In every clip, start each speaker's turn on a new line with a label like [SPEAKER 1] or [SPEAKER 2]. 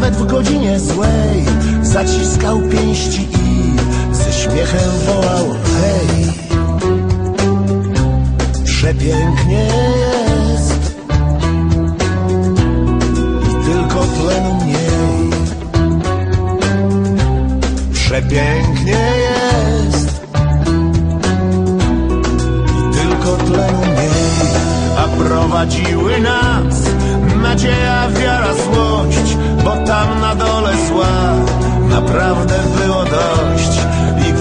[SPEAKER 1] nawet w godzinie złej. Zaciskał pięści i ze śmiechem wołał hej! Przepięknie jest. I tylko tlenu mniej. Przepięknie jest. I tylko tlenu mniej. A prowadziły nas nadzieja, wiara,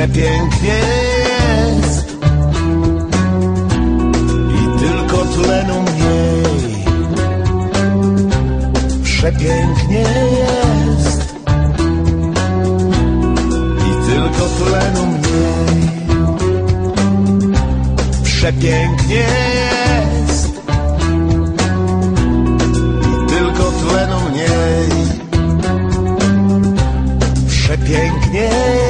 [SPEAKER 1] Przepięknie jest i tylko tlenu mniej. Przepięknie jest i tylko tlenu mniej. Przepięknie jest i tylko tlenu mniej. Przepięknie jest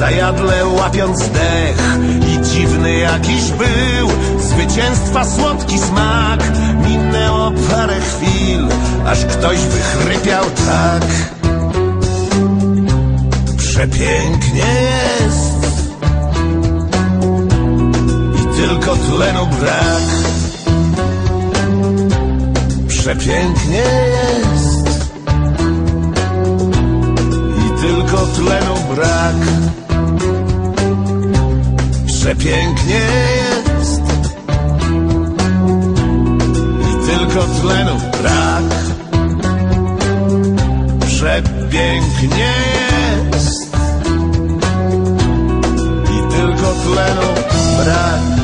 [SPEAKER 1] zajadle łapiąc dech i dziwny jakiś był zwycięstwa słodki smak. Minęło parę chwil, aż ktoś wychrypiał tak. Przepięknie jest i tylko tlenu brak. Przepięknie jest tylko tlenu brak. Przepięknie jest i tylko tlenu brak. Przepięknie jest i tylko tlenu brak.